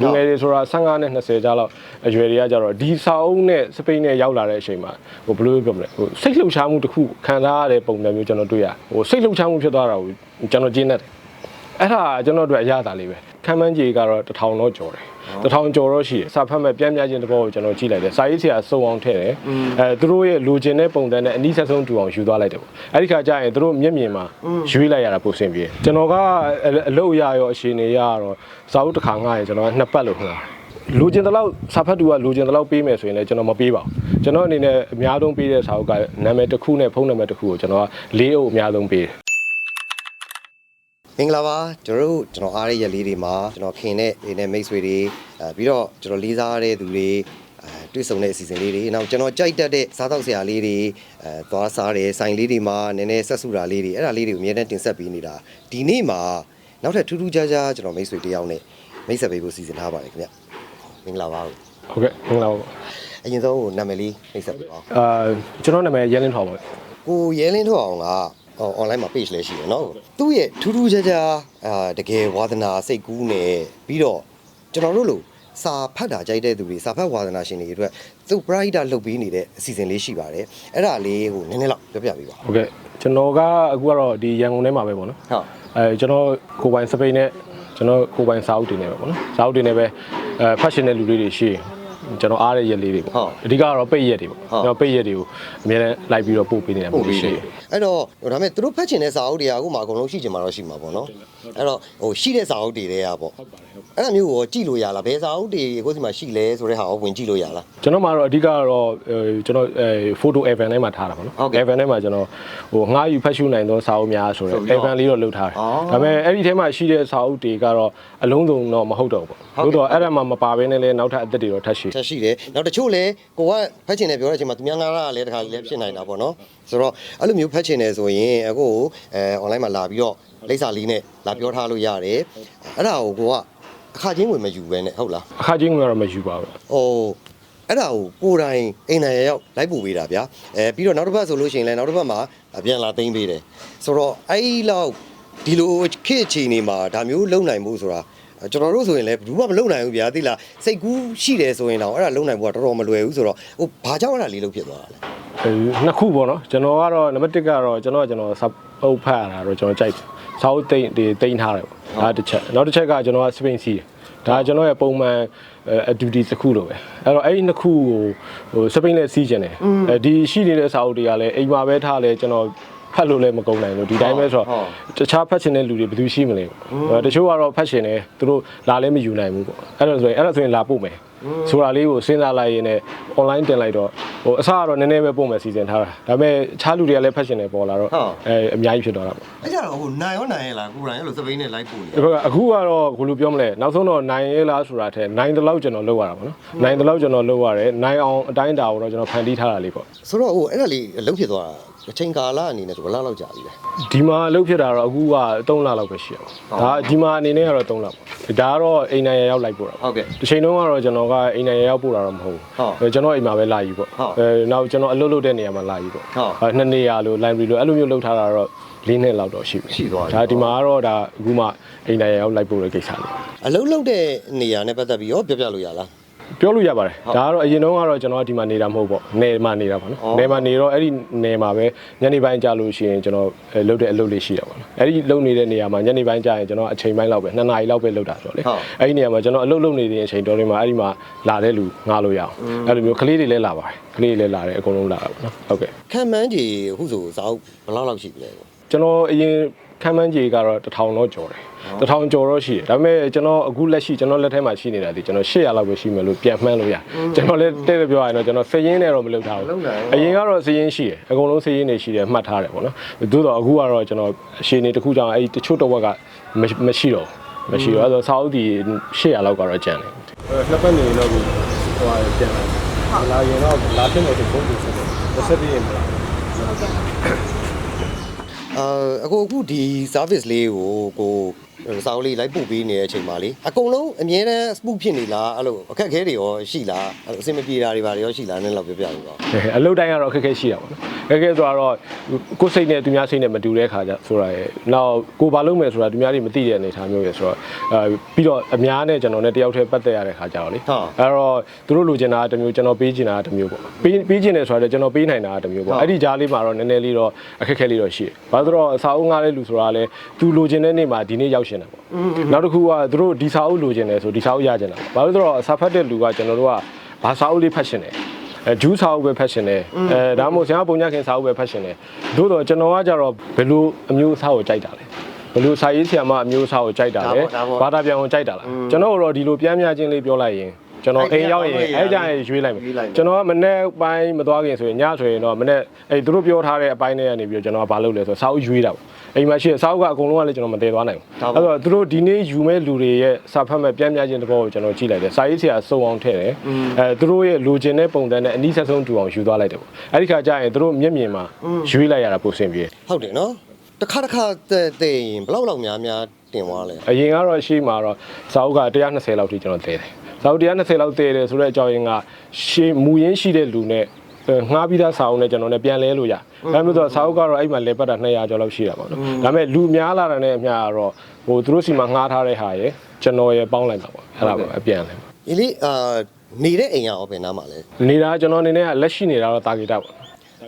လူငယ်တွေဆိုတာ15နဲ့20ကြားလောက်အရွယ်တွေကကြတော့ဒီစာအုပ်နဲ့စပိန်နဲ့ရောက်လာတဲ့အချိန်မှာဟိုဘယ်လိုပြောမလဲဟိုစိတ်လှုပ်ရှားမှုတစ်ခုခံစားရတဲ့ပုံစံမျိုးကျွန်တော်တွေ့ရဟိုစိတ်လှုပ်ရှားမှုဖြစ်သွားတာကိုကျွန်တော်ကျင်းနေတယ်အဲ့ဒါကျွန်တော်တို့အရသာလေးပဲ ခံမှန်းကြီးကတော့တစ်ထောင်တော့ကျော်တယ်တစ်ထောင်ကျော်တော့ရှိတယ်စာဖတ်မဲ့ပြန်ပြချင်းတစ်ဘောကိုကျွန်တော်ကြည့်လိုက်တယ်စာရေးဆရာစုံအောင်ထည့်တယ်အဲသူတို့ရဲ့လိုချင်တဲ့ပုံစံနဲ့အနည်းဆက်ဆုံးတူအောင်ယူသွားလိုက်တယ်ပေါ့အဲ့ဒီခါကျရင်သူတို့မျက်မြင်မှာရွေးလိုက်ရတာပိုဆင်ပြေတယ်ကျွန်တော်ကအလုပ်ရရောအရှင်နေရတော့စာအုပ်တစ်ခါငှားရင်ကျွန်တော်ကနှစ်ပတ်လို့ခေါ်တာလူကျင်တလောက်စာဖတ်သူကလူကျင်တလောက်ပေးမယ်ဆိုရင်လည်းကျွန်တော်မပေးပါဘူးကျွန်တော်အနေနဲ့အများဆုံးပေးတဲ့စာအုပ်ကနာမည်တစ်ခုနဲ့ဖုန်းနံပါတ်တစ်ခုကိုကျွန်တော်ကလေးအုပ်အများဆုံးပေးတယ် မင်္ဂလာပါကျွန်တော်တို့ကျွန်တော်အားရရက်လေးတွေမှာကျွန်တော်ခင်တဲ့ဒီနဲ့မိတ်ဆွေတွေအဲပြီးတော့ကျွန်တော်လေးစားတဲ့သူတွေအဲတွေ့ဆုံတဲ့အစီအစဉ်လေးတွေနောက်ကျွန်တော်ကြိုက်တတ်တဲ့စားသောက်ဆရာလေးတွေအဲသွားစားတယ်ဆိုင်လေးတွေမှာနည်းနည်းဆက်စုတာလေးတွေအဲ့ဒါလေးတွေကိုအများနဲ့တင်ဆက်ပေးနေတာဒီနေ့မှာနောက်ထပ်ထူးထူးခြားခြားကျွန်တော်မိတ်ဆွေတယောက်နဲ့မိတ်ဆက်ပေးဖို့စီစဉ်ထားပါတယ်ခင်ဗျမင်္ဂလာပါဟုတ်ကဲ့မင်္ဂလာပါအရင်ဆုံးဟိုနာမည်လေးမိတ်ဆက်ပေးပါဦးအာကျွန်တော်နာမည်ရဲလင်းထော်ပါပဲကိုရဲလင်းထုတ်အောင်ကဟော online မှာ page လည်းရှိတယ်เนาะသူ့ရဲ့ထူးထူးခြားခြားအာတကယ်ဝါသနာစိတ်ကူးနဲ့ပြီးတော့ကျွန်တော်တို့လိုစာဖတ်တာကြိုက်တဲ့သူတွေစာဖတ်ဝါသနာရှင်တွေအတွက်သူပရိဒတ်လုပ်ပေးနေတဲ့အစီအစဉ်လေးရှိပါတယ်အဲ့ဒါလေးဟိုနည်းနည်းလောက်ပြောပြပေးပါ ဟုတ်ကဲ့ကျွန်တော်ကအခုကတော့ဒီရန်ကုန်ထဲမှာပဲပေါ့နော် ဟုတ် အဲကျွန်တော်ကိုယ်ပိုင်စပိန်နဲ့ကျွန်တော်ကိုယ်ပိုင်စာအုပ်တွေနဲ့ပဲပေါ့နော်စာအုပ်တွေနဲ့ပဲအဲဖတ်ရှင်တဲ့လူလေးတွေရှိရင် ကျွန်တော်အားတဲ့ရက်လေးတွေပေါ့အဓိကတော့ပိတ်ရက်တွေပေါ့ကျွန်တော်ပိတ်ရက်တွေကိုအများနဲ့လိုက်ပြီးတော့ပို့ပေးနေတာပို့မျိုးပေးရှိတယ်တယ်အဲ့တော့ဟိုဒါပေမဲ့သူတို့ဖတ်ချင်တဲ့စာအုပ်တွေကအခုမှအကုန်လုံးရှိချင်မှာတော့ရှိမှာပေါ့နော်အဲ့တော့ဟိုရှိတဲ့စာအုပ်တွေတွေကပေါ့အဲ့ဒါမျိုးကိုကြည့်လို့ရလားဘယ်စာအုပ်တွေကိုယ်စီမှာရှိလဲဆိုတဲ့ဟာကိုဝင်ကြည့်လို့ရလားကျွန်တော်မှာတော့အဓိကကတော့အဲကျွန်တော်အဲ photo evan ထဲမှာထားတာပေါ့နော်ဟုတ်ကဲ့ evan ထဲမှာကျွန်တော်ဟိုငှားယူဖတ်ရှုနိုင်သောစာအုပ်များဆိုဆိုတော့ပြီးတော့ evan လေးတော့လုပ်ထားတယ်အော်ဒါပေမဲ့အဲ့ဒီထဲမှာရှိတဲ့စာအုပ်တွေကတော့အလုံးစုံတော့မဟုတ်တော့ဘူးဟုတ်ကဲ့ပေါ့လို့တော့အဲ့ဒါမှမပါဘဲနဲ့လည်းနောက်ထပ်အသက်တွေတော့ထပ်ရှိချက်ရှိတယ်နောက်တချို့လည်းကိုကဖတ်ချင်တယ်ပြောတဲ့အချိန်မှာသူများငါးကလည်းတခါလည်းဖြစ်နိုင်တာပေါ့နော်ဆိုတော့အဲ့လိုမျိုးဖတ်ချင်တယ်ဆိုရင်အခုအဲ online မှာလာပြီးတော့လိပ်စာလေးနဲ့လာပြောထားလို့ရတယ်အဲ့ဒါကိုကိုကအခါချင်းဝင်မယူပဲနဲ့ဟုတ်လားအခါချင်းကတော့မယူပါဘူးဟိုအဲ့ဒါကိုကိုယ်တိုင်အိမ်နိုင်ရရောက်လိုက်ပို့ပေးတာဗျာအဲပြီးတော့နောက်တစ်ပတ်ဆိုလို့ရှိရင်လည်းနောက်တစ်ပတ်မှာပြန်လာသိမ်းပေးတယ်ဆိုတော့အဲ့ဒီလောက်ဒီလိုခေတ်အချိန်နေမှာဒါမျိုးလုံနိုင်မှုဆိုတာ ကျွန်တော်တို့ဆိုရင်လည်းဘူးမှမလုံနိုင်ဘူးဗျာသိလားစိတ်ကူးရှိတယ်ဆိုရင်တော့အဲ့ဒါလုံနိုင်ဖို့ကတော်တော်မလွယ်ဘူးဆိုတော့ဟိုဘာကြောင့်အဲ့ဒါလေးလုပ်ဖြစ်သွားတာလဲအဲနှစ်ခုပေါ့နော်ကျွန်တော်ကတော့နံပါတ်1ကတော့ကျွန်တော်ကကျွန်တော်စာအုပ်ဖတ်ရတာတော့ကျွန်တော်ကြိုက်တယ်စာအုပ်တိတ်တွေတိတ်ထားတယ်ပေါ့ဒါတစ်ချက်နောက်တစ်ချက်ကကျွန်တော်ကစပိန်စီးတယ်ဒါကျွန်တော်ရဲ့ပုံမှန်အဒူတီတစ်ခုလိုပဲအဲ့တော့အဲ့ဒီနှစ်ခုကိုဟိုစပိန်နဲ့စီးကျင်တယ်အဲဒီရှိနေတဲ့စာအုပ်တွေကလည်းအိမ်မှာပဲထားလဲကျွန်တော် ဖတ်လို့လည်းမကုန်နိုင်လို့ဒီတိုင်းပဲဆိုတော့တခြားဖတ်ချင်တဲ့လူတွေဘယ်သူရှိမလဲပေါ့တချို့ကတော့ဖတ်ချင်တယ်သူတို့လာလည်းမယူနိုင်ဘူးပေါ့အဲ့တော့ဆိုရင်အဲ့ဒါဆိုရင်လာပို့မယ်ဆိုတာလေးကိုစဉ်းစားလိုက်ရင်လည်း online တင်လိုက်တော့ဟိုအစကတော့နည်းနည်းပဲပို့မယ်စီစဉ်ထားတာဒါပေမဲ့ခြားလူတွေကလည်းဖတ်ချင်တယ်ပေါ်လာတော့အဲအများကြီးဖြစ်သွားတာပေါ့အဲ့ကြတော့ဟိုနိုင်ရောနိုင်ရလားကိုယ်တိုင်အဲ့လိုစပိန်နဲ့လိုက်ပို့နေဒီဘက်ကအခုကတော့ဘယ်လိုပြောမလဲနောက်ဆုံးတော့နိုင်ရဲလားဆိုတာထက်နိုင်တဲ့လောက်ကျွန်တော်လုပ်ရတာပေါ့နော်နိုင်တဲ့လောက်ကျွန်တော်လုပ်ရတယ်နိုင်အောင်အတိုင်းအတာကိုတော့ကျွန်တော်ဖန်တီးထားတာလေးပေါ့ဆိုတော့ဟိုအဲ့ဒါလေးလုံဖြစ်သွားတာ အချိန်ကာလအနေနဲ့ဆိုဘယ်လောက်လောက်ကြာပြီလဲဒီမှာအလုပ်ဖြစ်တာတော့အခုက3လလောက်ပဲရှိရပါဘူးဒါဒီမှာအနေနဲ့ကတော့3လပေါ့ဒါကတော့အိမ်နိုင်ရရောက်လိုက်ပို့တာပေါ့ဟုတ်ကဲ့တစ်ချိန်လုံးကတော့ကျွန်တော်ကအိမ်နိုင်ရရောက်ပို့တာတော့မဟုတ်ဟုတ်ဘူးကျွန်တော်အိမ်မှာပဲလာယူပေါ့ဟုတ်အဲနောက်ကျွန်တော်အလုပ်လုပ်တဲ့နေရာမှာလာယူပေါ့ဟုတ်အဲနှစ်နေရာလို့ library လို့အဲ့လိုမျိုးလုပ်ထားတာတော့လေးနှစ်လောက်တော့ရှိပြီရှိသွားပြီဒါဒီမှာကတော့ဒါအခုမှအိမ်နိုင်ရရောက်လိုက်ပို့တဲ့ကိစ္စလေးအလုံးလုံးတဲ့နေရာနဲ့ပတ်သက်ပြီးရောပြောပြလို့ရလား ပြောလို့ရပါတယ်ဒါကတော့အရင်တုန်းကတော့ကျွန်တော်ကဒီမှာနေတာမဟုတ်ပေါ့နယ်မှာနေတာပေါ့နော်အော်နယ်မှာနေတော့အဲ့ဒီနယ်မှာပဲညနေပိုင်းကြာလို့ရှိရင်ကျွန်တော်အဲလုပ်တဲ့အလုပ်လေးရှိတာပေါ့နော်အဲ့ဒီလုပ်နေတဲ့နေရာမှာညနေပိုင်းကြာရင်ကျွန်တော်အချိန်ပိုင်းလောက်ပဲ2နာရီလောက်ပဲလုပ်တာဆိုတော့လေဟုတ်အဲ့ဒီနေရာမှာကျွန်တော်အလုပ်လုပ်နေတဲ့အချိန်တော်လေးမှာအဲ့ဒီမှာလာတဲ့လူငားလို့ရအောင်အဲ့လိုမျိုးကလေးတွေလည်းလာပါတယ်ကလေးတွေလည်းလာတယ်အကုန်လုံးလာတာပေါ့နော်ဟုတ်ကဲ့ခံမှန်းကြီးအခုဆိုဇာတ်ဘယ်လောက်လောက်ရှိပြီလဲကျွန်တော်အရင် ခံမှန်းကြီးကတော့တစ်ထောင်တော့ကျော်တယ်တစ်ထောင်ကျော်တော့ရှိတယ်ဒါပေမဲ့ကျွန်တော်အခုလက်ရှိကျွန်တော်လက်ထဲမှာရှိနေတာဒီကျွန်တော်800လောက်ပဲရှိမယ်လို့ပြန်မှန်းလို့ရကျွန်တော်လည်းတဲ့တဲ့ပြောရရင်တော့ကျွန်တော်စည်ရင်းနဲ့တော့မလုပ်ထားဘူးအရင်ကတော့စည်ရင်းရှိတယ်အကုန်လုံးစည်ရင်းတွေရှိတယ်မှတ်ထားတယ်ပေါ့နော်သို့တော့အခုကတော့ကျွန်တော်အရှင်နေတစ်ခုကြောင့်အဲ့ဒီတချို့တော့ကမရှိတော့မရှိတော့အဲ့တော့စာအုပ်ဒီ800လောက်ကတော့ကျန်တယ်နှစ်ပတ်နေတော့ဟိုဟာပြန်လာလာရင်တော့လာဖြစ်နေတဲ့ပုံစံဆက်တယ်ဆက်ပြီးရင်မလား အာအခုအခုဒီ service လေးကိုကို စာအုပ်လေးလိုက်ပို့ပေးနေတဲ့အချိန်မှာလေအကုန်လုံးအမြဲတမ်း smooth ဖြစ်နေလားအဲ့လိုအခက်အခဲတွေရောရှိလားအဲ့လိုအဆင်မပြေတာတွေပါရောရှိလားနည်းလောက်ပြောပြပေးပါဦးအလုပ်တိုင်းကတော့အခက်အခဲရှိတာပေါ့နော်အခက်အခဲဆိုတော့ကိုယ်စိတ်နဲ့သူများစိတ်နဲ့မတူတဲ့ခါကျဆိုတာရယ်နောက်ကိုဘာလုပ်မယ်ဆိုတာသူများတွေမသိတဲ့အနေအထားမျိုးရယ်ဆိုတော့အဲပြီးတော့အများနဲ့ကျွန်တော်နဲ့တယောက်တည်းပတ်သက်ရတဲ့ခါကျတော့လေဟုတ်အဲ့တော့သူတို့လိုချင်တာကတစ်မျိုးကျွန်တော်ပေးချင်တာကတစ်မျိုးပေါ့ပေးပေးချင်တယ်ဆိုတာလည်းကျွန်တော်ပေးနိုင်တာကတစ်မျိုးပေါ့ဟုတ်အဲ့ဒီကြားလေးမှာတော့နည်းနည်းလေးတော့အခက်အခဲလေးတော့ရှိတယ်ဘာလို့လဲဆိုတော့စာအုပ်ငားတဲ့လူဆိုတာလည်းသူလိုချင်တဲ့နေ့မှာဒီနေ့ရောက်ရှင်တာပေါ့နောက်တစ်ခုကသူတို့ဒီစာအုပ်လိုချင်တယ်ဆိုဒီစာအုပ်ရချင်တာပေါ့ဘာလို့လဲဆိုတော့စာဖတ်တဲ့လူကကျွန်တော်တို့ကဘာစာအုပ်လေးဖတ်ရှင်တယ်အဲဂျူးစာအုပ်ပဲဖတ်ရှင်တယ်အဲဒါမှမဟုတ်ဆရာပုံညခင်စာအုပ်ပဲဖတ်ရှင်တယ်သို့တော့ကျွန်တော်ကကြတော့ဘယ်လိုအမျိုးအစားကိုကြိုက်တာလဲဘယ်လိုစာရေးဆရာမအမျိုးအစားကိုကြိုက်တာလဲဒါပေါ့ဒါပေါ့ဘာသာပြန်ကိုကြိုက်တာလားကျွန်တော်တို့တော့ဒီလိုပြန်မြချင်းလေးပြောလိုက်ရင်ကျွန်တော်အိမ်ရောက်ရင်အဲ့ကြရင်ရွေးလိုက်မယ်ရွေးလိုက်မယ်ကျွန်တော်ကမနေ့ပိုင်းမသွားခင်ဆိုရင်ညဆိုရင်တော့မနေ့အဲ့သူတို့ပြောထားတဲ့အပိုင်းတွေကနေပြီးတော့ကျွန်တော်ကဘာလုပ်လဲဆိုတော့စာအုပ်ရွေးတာပေါ့ အိမ်မှာရှိတဲ့စာအုပ်ကအကုန်လုံးကလည်းကျွန်တော်မတည်သွားနိုင်ဘူးအဲ့တော့သူတို့ဒီနေ့ယူမဲ့လူတွေရဲ့စာဖတ်မဲ့ပြန်မြချင်းတဘောကိုကျွန်တော်ကြည့်လိုက်တယ်စာရေးဆရာစုံအောင်ထည့်တယ်အဲသူတို့ရဲ့လိုချင်တဲ့ပုံစံနဲ့အနည်းဆက်ဆုံးတူအောင်ယူသွားလိုက်တယ်ပေါ့အဲ့ဒီခါကျရင်သူတို့မျက်မြင်မှာရွေးလိုက်ရတာပိုဆင်ပြေတယ်ဟုတ်တယ်နော်တစ်ခါတစ်ခါတဲ့တဲ့ရင်ဘယ်လောက်လောက်များများတင်သွားလဲအရင်ကတော့ရှိမှာတော့စာအုပ်က120လောက်ထိကျွန်တော်တည်တယ်စာအုပ်120လောက်တည်တယ်ဆိုတဲ့အကြောင်းရင်းကရှေးမူရင်းရှိတဲ့လူနဲ့အဲ ငှားပြီးသားစာအုပ်နဲ့ကျွန်တော်လည်းပြန်လဲလို့ရဒါမျိုးဆိုစာအုပ်ကတော့အဲ့မှာလဲပတ်တာ200ကျော်လောက်ရှိတာပေါ့နော်ဒါပေမဲ့လူများလာတဲ့နဲ့အများကတော့ဟိုသူတို့စီမှာငှားထားတဲ့ဟာရယ်ကျွန်တော်ရယ်ပေါင်းလိုက်တာပေါ့အဲ့ဒါပေါ့အပြန်လဲဒီလေးအာနေတဲ့အိမ်ရောဘယ်နားမှာလဲနေတာကျွန်တော်အနေနဲ့ကလက်ရှိနေတာတော့တာဂီတာပေါ့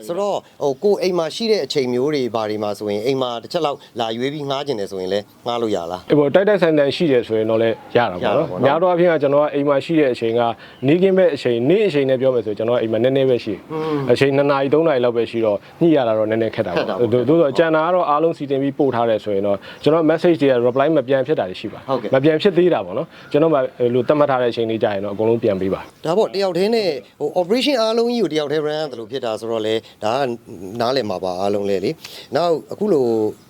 ဆိုတော့ဟိုကိုအိမ်မှာရှိတဲ့အချိန်မျိုးတွေဘာတွေမှာဆိုရင်အိမ်မှာတစ်ချက်လောက်လာရွေးပြီးငှားကျင်တယ်ဆိုရင်လည်းငှားလို့ရလား အေးပေါ့တိုက်တိုက်ဆိုင်ဆိုင်ရှိတယ်ဆိုရင်တော့လည်းရတာပေါ့ရတာနော်ပေါ့နော် များတော့အဖြစ်ကကျွန်တော်ကအိမ်မှာရှိတဲ့အချိန်ကနေကင်းမဲ့အချိန်နေ့အချိန်နဲ့ပြောမယ်ဆိုကျွန်တော်ကအိမ်မှာနည်းနည်းပဲရှိတယ်အချိန်2နာရီ3နာရီလောက်ပဲရှိတော့ညှိရတာတော့နည်းနည်းခက်တာခက်တာပေါ့ပေါ့သို့တော့ကြံတာကတော့အားလုံးစီတင်ပြီးပို့ထားတယ်ဆိုရင်တော့ကျွန်တော် message တွေက reply မပြန်ဖြစ်တာတွေရှိပါဟုတ်ကဲ့ မပြန်ဖြစ်သေးတာပေါ့နော်ကျွန်တော်မှအဲ့လိုတတ်မှတ်ထားတဲ့အချိန်လေးကြာရင်တော့အကုန်လုံးပြန်ပေးပါ ဒါပေါ့တယောက်တည်းနဲ့ဟို operation အားလုံးကြီးကိုတယောက်တည်း run ရတယ်လို့ဖြစ်တာဆိုတော့လေဒါကနားလည်မှာပါအားလုံးလေလေနောက်အခုလို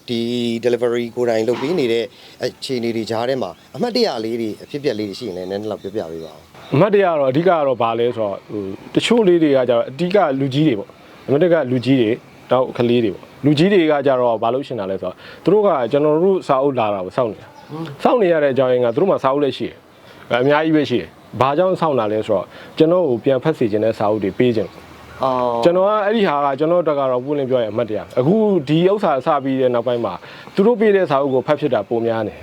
ဒီ delivery ကိုယ်တိုင်လုပ်ပေးနေတဲ့အခြေအနေတွေကြားထဲမှာအမှတ်တရလေးတွေအဖြစ်အပျက်လေးတွေရှိရင်လည်းနည်းနည်းလောက်ပြောပြပေးပါဦးအမှတ်တရကတော့အဓိကကတော့ဘာလဲဆိုတော့ဟိုတချို့လေးတွေကကြတော့အဓိကလူကြီးတွေပေါ့အမှတ်တကလူကြီးတွေတောက်ကလေးတွေပေါ့လူကြီးတွေကကြတော့ဘာလို့ရှင်တာလဲဆိုတော့သူတို့ကကျွန်တော်တို့စာအုပ်လာတာကိုစောင့်နေတာစောင့်နေရတဲ့အကြောင်းရင်းကသူတို့မှာစာအုပ်လည်းရှိတယ်အများကြီးပဲရှိတယ်ဘာကြောင့်စောင့်တာလဲဆိုတော့ကျွန်တော်ကိုပြန်ဖတ်စီခြင်းတဲ့စာအုပ်တွေပေးခြင်း အော်ကျွန်တော်ကအဲ့ဒီဟာကကျွန်တော်တက်ကတော့ပွင့်လင်းပြောရရင်အမှတ်တရအခုဒီဥစ္စာစပြီးတဲ့နောက်ပိုင်းမှာသူတို့ပေးတဲ့စာအုပ်ကိုဖတ်ဖြစ်တာပုံများနေ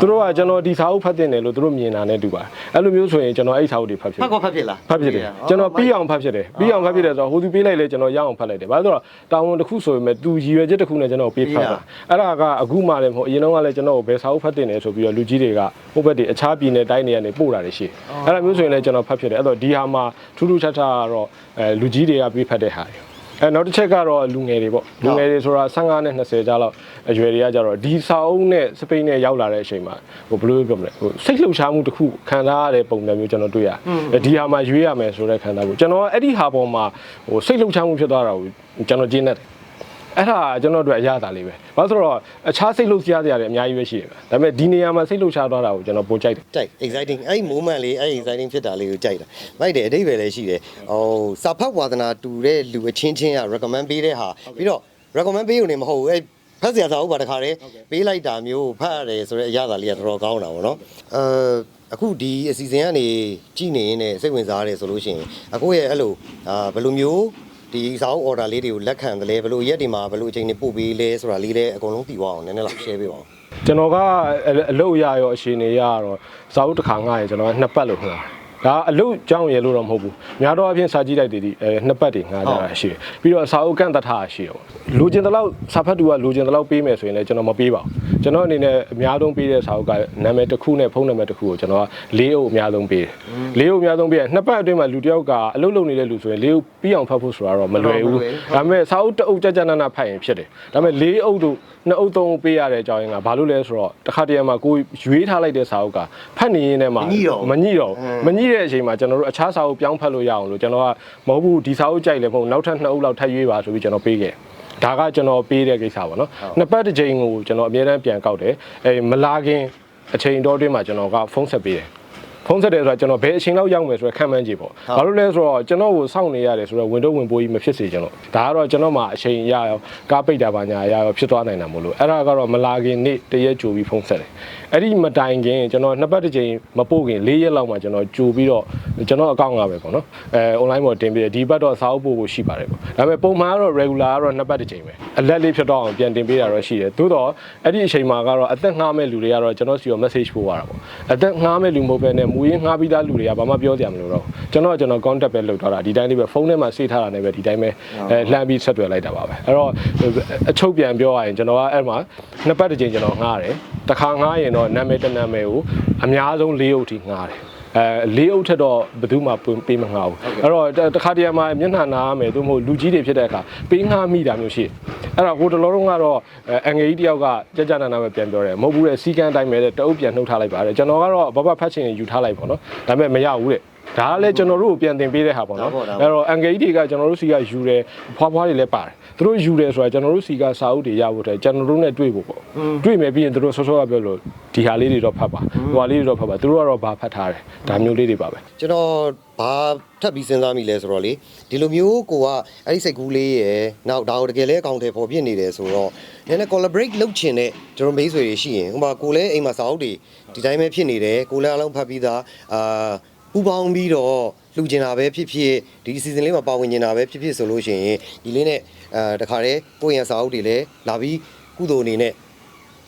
သူတို့ကကျွန်တော်ဒီစာအုပ်ဖတ်တင်တယ်လို့သူတို့မြင်တာနဲ့တူပါအဲ့လိုမျိုးဆိုရင်ကျွန်တော်အဲ့စာအုပ်တွေဖတ်ဖြစ်ဖတ်ကောဖတ်ဖြစ်လားဖတ်ဖြစ်တယ်ကျွန်တော်ပြီးအောင်ဖတ်ဖြစ်တယ်ပြီးအောင်ဖတ်ဖြစ်တယ်ဆိုတော့ဟိုသူပေးလိုက်လေကျွန်တော်ရအောင်ဖတ်လိုက်တယ်ဘာလို့လဲဆိုတော့တာဝန်တစ်ခုဆိုပေမဲ့သူရည်ရွယ်ချက်တစ်ခုနဲ့ကျွန်တော်ပေးဖတ်တာအဲ့ဒါကအခုမှလည်းမဟုတ်အရင်တော့ကလည်းကျွန်တော်ကိုဘယ်စာအုပ်ဖတ်တင်တယ်ဆိုပြီးတော့လူကြီးတွေကဟိုဘက်တွေအခြားပြည်နယ်တိုင်းတွေကနေပို့တာတွေရှိတယ်အဲ့ဒါမျိုးဆိုရင်လည်းကျွန်တော်ဖတ်ဖြစ်တယ်အဲ့တော့ဒီဟာမှာထူးထူးခြားခြားကတော့အဲလူကြီးတွေကပေးဖတ်တဲ့ဟာတွေ အဲနောက်တစ်ချက်ကတော့လူငယ်တွေပေါ့လူငယ်တွေဆိုတာ15နဲ့20ကြားလောက်အရွယ်တွေကကြတော့ဒီစာအုပ်နဲ့စပိန်နဲ့ရောက်လာတဲ့အချိန်မှာဟိုဘယ်လိုပြောမလဲဟိုစိတ်လှုပ်ရှားမှုတစ်ခုခံစားရတဲ့ပုံစံမျိုးကျွန်တော်တွေ့ရတယ်ဒီဟာမှာရွေးရမယ်ဆိုတဲ့ခံစားမှုကျွန်တော်အဲ့ဒီဟာပေါ်မှာဟိုစိတ်လှုပ်ရှားမှုဖြစ်သွားတာကိုကျွန်တော်ကျင်းနေတယ် အဲ့ဒါကျွန်တော်တို့အရသာလေးပဲဘာလို့ဆိုတော့အခြားစိတ်လှုပ်ရှားစရာတွေအများကြီးပဲရှိတယ်ဒါပေမဲ့ဒီနေရာမှာစိတ်လှုပ်ရှားသွားတာကိုကျွန်တော်ပိုကြိုက်တယ်ကြိုက် exciting အဲ့ဒီ moment လေးအဲ့ဒီ exciting ဖြစ်တာလေးကိုကြိုက်တာမိုက်တယ်အတိတ်ပဲလည်းရှိတယ်ဟိုစာဖတ်ဝါသနာတူတဲ့လူအချင်းချင်းက recommend ပေးတဲ့ဟာပြီးတော့ recommend ပေးရုံနဲ့မဟုတ်ဘူးအဲ့ဖတ်စရာစာအုပ်ပါတခါတည်းပေးလိုက်တာမျိုးဖတ်ရတယ်ဆိုတော့အရသာလေးကတော်တော်ကောင်းတာပေါ့နော်အဲအခုဒီအစီအစဉ်ကနေကြည်နေရင်လည်းစိတ်ဝင်စားရတယ်ဆိုလို့ရှိရင်အခုရဲ့အဲ့လိုအာဘယ်လိုမျိုး ဒီစာအုပ် order လေးတွေကိုလက်ခံတယ်လဲဘယ်လိုရက်တွေမှာဘယ်လိုအချိန်တွေပို့ပေးလဲဆိုတာလေးလည်းအကုန်လုံးသိသွားအောင်နည်းနည်းလောက် share ပေးပါဦးကျွန်တော်ကအလုပ်ရရောအရှင်နေရတော့စာအုပ်တစ်ခါငှားရင်ကျွန်တော်ကနှစ်ပတ်လို့ခေါ်တာ ဒါအလုပ်ကြောင်းရလို့တော့မဟုတ်ဘူးများတော့အပြင်စာကြည့်လိုက်တည်တည်အဲနှစ်ပတ်တွေငှားကြတာရှိတယ်ပြီးတော့စာအုပ်ကန့်တတ်တာရှိတယ်ပေါ့လူကျင်တလောက်စာဖတ်သူကလူကျင်တလောက်ပေးမယ်ဆိုရင်လည်းကျွန်တော်မပေးပါဘူးကျွန်တော်အနေနဲ့အများဆုံးပေးတဲ့စာအုပ်ကနာမည်တစ်ခုနဲ့ဖုန်းနံပါတ်တစ်ခုကိုကျွန်တော်ကလေးအုပ်အများဆုံးပေးတယ်လေးအုပ်အများဆုံးပေးရနှစ်ပတ်အတွင်းမှာလူတစ်ယောက်ကအလုပ်လုပ်နေတဲ့လူဆိုရင်လေးအုပ်ပြီးအောင်ဖတ်ဖို့ဆိုတာတော့မလွယ်ဘူးဒါပေမဲ့စာအုပ်တစ်အုပ်ကြကြနနဖတ်ရင်ဖြစ်တယ်ဒါပေမဲ့လေးအုပ်တို့နှစ်အုပ်သုံးအုပ်ပေးရတဲ့အကြောင်းရင်းကဘာလို့လဲဆိုတော့တစ်ခါတည်းမှာကိုရွေးထားလိုက်တဲ့စာအုပ်ကဖတ်နေရင်းနဲ့မှမညှိတော့ဘူးမညှိတော့ဘူးမညှိတဲ့အချိန်မှာကျွန်တော်တို့အခြားစာအုပ်ပြောင်းဖတ်လို့ရအောင်လို့ကျွန်တော်ကမဟုတ်ဘူးဒီစာအုပ်ကြိုက်လည်းမဟုတ်နောက်ထပ်နှစ်အုပ်လောက်ထပ်ရွေးပါဆိုပြီးကျွန်တော်ပေးခဲ့ဒါကကျွန်တော်ပေးတဲ့ကိစ္စပါနော်နှစ်ပတ်တစ်ချိန်ကိုကျွန်တော်အများအားပြန်ကောက်တယ်အဲမလာခင်အချိန်တော်တွင်းမှာကျွန်တော်ကဖုန်းဆက်ပေးတယ် ဖုန်းဆက်တယ်ဆိုတာကျွန်တော်ဘယ်အချိန်လောက်ရောက်မယ်ဆိုတော့ခံမှန်းကြည့်ပေါ့ဘာလို့လဲဆိုတော့ကျွန်တော်ကိုစောင့်နေရတယ်ဆိုတော့ဝင်တော့ဝင်ပိုးကြီးမဖြစ်စေချင်လို့ဒါကတော့ကျွန်တော်မှအချိန်ရရောကားပိတ်တာပါညာရရောဖြစ်သွားနိုင်တာမို့လို့အဲ့ဒါကတော့မလာခင်နေ့တရက်ကြိုပြီးဖုန်းဆက်တယ်အဲ့ဒီမတိုင်ခင်ကျွန်တော်နှစ်ပတ်တစ်ချိန်မပို့ခင်၄ရက်လောက်မှကျွန်တော်ကြိုပြီးတော့ကျွန်တော်အကောင့်ကပဲပေါ့နော်အဲ online ပေါ်တင်ပြီးတယ်ဒီဘက်တော့စာအုပ်ပို့ဖို့ရှိပါတယ်ပေါ့ဒါပေမဲ့ပုံမှန်ကတော့ regular ကတော့နှစ်ပတ်တစ်ချိန်ပဲအလက်လေးဖြစ်တော့အောင်ပြန်တင်ပေးတာတော့ရှိတယ်သို့တော့အဲ့ဒီအချိန်မှာကတော့အသက်ငှားမဲ့လူတွေကတော့ကျွန်တော်စီရော message ပို့ရတာပေါ့အသက်ငှားမဲ့လူမဟုတ်ဘဲနဲ့မူရင်းငှားပြီးသားလူတွေကဘာမှပြောကြမလို့တော့ကျွန်တော်ကျွန်တော် contact ပဲလုပ်ထားတာဒီတိုင်းလေးပဲဖုန်းထဲမှာစေးထားတာနဲ့ပဲဒီတိုင်းပဲအဲလှမ်းပြီးဆက်သွယ်လိုက်တာပါပဲအဲ့တော့အချုပ်ပြန်ပြောရရင်ကျွန်တော်ကအဲ့မှာနှစ်ပတ်တစ်ချိန်ကျွန်တော်ငှားတယ်တစ်ခါငှားရင်တော့နာမည်တစ်နာမည်ကိုအများဆုံး၄အုပ်ထိငှားတယ် အဲလေးအုပ်ထက်တော့ဘယ်သူမှပေးမငှားဘူးအဲ့တော့တခါတည်းမှာမျက်နှာနာရမယ်သို့မဟုတ်လူကြီးတွေဖြစ်တဲ့အခါပေးငှားမိတာမျိုးရှိတယ်အဲ့တော့ဟိုတလောလုံးကတော့အငယ်ကြီးတယောက်ကကြကြနာနာပဲပြန်ပြောတယ်မဟုတ်ဘူးတဲ့စီကန်းတိုင်းပဲတဲ့တအုပ်ပြန်နှုတ်ထားလိုက်ပါတယ်ကျွန်တော်ကတော့ဘဘဖတ်ချင်ယူထားလိုက်ပေါ့နော်ဒါပေမဲ့မရဘူးတဲ့ ဒါကလည်းကျွန်တော်တို့ကိုပြန်တင်ပေးတဲ့ဟာပေါ့နော်အဲ့တော့အငယ်ကြီးတွေကကျွန်တော်တို့စီကယူတယ်ဖွားဖွားတွေလည်းပါတယ်သူတို့ယူတယ်ဆိုတာကျွန်တော်တို့စီကစာအုပ်တွေရဖို့တဲ့ကျွန်တော်တို့နဲ့တွေ့ဖို့ပေါ့တွေ့မယ်ပြီးရင်သူတို့ဆော့ဆော့ကပြောလို့ဒီဟာလေးတွေတော့ဖတ်ပါဟိုဟာလေးတွေတော့ဖတ်ပါသူတို့ကတော့ဘာဖတ်ထားတယ်ဒါမျိုးလေးတွေပါပဲကျွန်တော်ဘာထပ်ပြီးစဉ်းစားမိလဲဆိုတော့လေဒီလိုမျိုးကိုကအဲ့ဒီစိတ်ကူးလေးရယ်နောက်ဒါကိုတကယ်လဲအကောင့်ထဲပေါ်ပြစ်နေတယ်ဆိုတော့နည်းနည်း collaborate လုပ်ချင်တဲ့ကျွန်တော်မိတ်ဆွေတွေရှိရင်ဟိုမှာကိုလည်းအိမ်မှာစာအုပ်တွေဒီတိုင်းပဲဖြစ်နေတယ်ကိုလည်းအလုံးဖတ်ပြီးသားအာ ပူပေါင်းပြီးတော့လှူကျင်တာပဲဖြစ်ဖြစ်ဒီ season လေးမှာပါဝင်ကျင်တာပဲဖြစ်ဖြစ်ဆိုလို့ရှိရင်ဒီလေးနဲ့အဲတခါတည်းကိုယ့်ရဲ့စာအုပ်တွေလည်းလာပြီးကုသိုလ်အနေနဲ့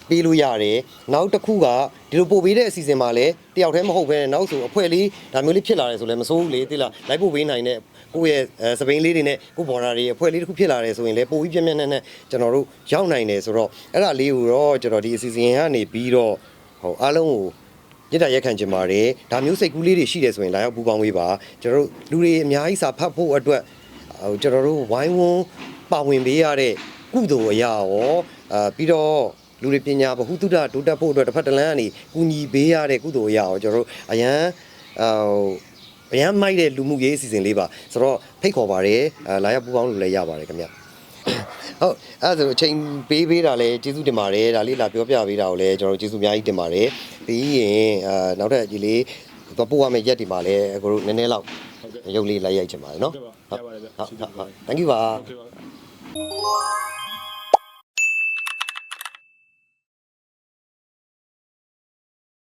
ပေးလို့ရတယ်နောက်တစ်ခုကဒီလိုပို့ပေးတဲ့အစီအစဉ်မှာလည်းတယောက်တည်းမဟုတ်ဘဲနဲ့နောက်ဆိုအဖွဲ့လေးဒါမျိုးလေးဖြစ်လာတယ်ဆိုလည်းမစိုးဘူးလေတိလားလိုက်ပို့ပေးနိုင်တဲ့ကိုယ့်ရဲ့အဲစပိန်လေးတွေနဲ့ကိုဘော်ဒါတွေအဖွဲ့လေးတစ်ခုဖြစ်လာတယ်ဆိုရင်လည်းပို့ပြီးပြည့်ပြည့်နဲ့နဲ့ကျွန်တော်တို့ရောက်နိုင်တယ်ဆိုတော့အဲ့ဒါလေးကိုတော့ကျွန်တော်ဒီအစီအစဉ်ကနေပြီးတော့ဟိုအားလုံးကို မြစ်တာရက်ခံချင်ပါတယ်ဒါမျိုးစိတ်ကူးလေးတွေရှိတယ်ဆိုရင်လာရောက်ပူပေါင်းပေးပါကျွန်တော်တို့လူတွေအများကြီးစာဖတ်ဖို့အတွက်ဟိုကျွန်တော်တို့ဝိုင်းဝန်းပါဝင်ပေးရတဲ့ကုသိုလ်အရာရောအာပြီးတော့လူတွေပညာဗဟုသုတတိုးတက်ဖို့အတွက်တစ်ဖက်တစ်လမ်းကနေကူညီပေးရတဲ့ကုသိုလ်အရာကိုကျွန်တော်တို့အရန်ဟိုအရန်မိုက်တဲ့လူမှုရေးအစီအစဉ်လေးပါဆိုတော့ဖိတ်ခေါ်ပါတယ်အဲလာရောက်ပူပေါင်းလို့လည်းရပါတယ်ခင်ဗျ ဟုတ်အဲ့ဒါဆိုအချိန်ပေးပေးတာလည်းကျေးဇူးတင်ပါတယ်ဒါလေးလာပြောပြပေးတာကိုလည်းကျွန်တော်တို့ကျေးဇူးအများကြီးတင်ပါတယ်ပြီးရင်အာနောက်ထပ်ဒီလေးတော့ပို့ရမယ့်ရက်ဒီမှာလည်းအကိုတို့နည်းနည်းလောက်ရုပ်လေးလိုက်ရိုက်ချင်ပါတယ်နော်ဟုတ်ပါရပါတယ်ဗျဟုတ်ဟုတ်ဟုတ် thank you ပါဟုတ်ကဲ့ပါ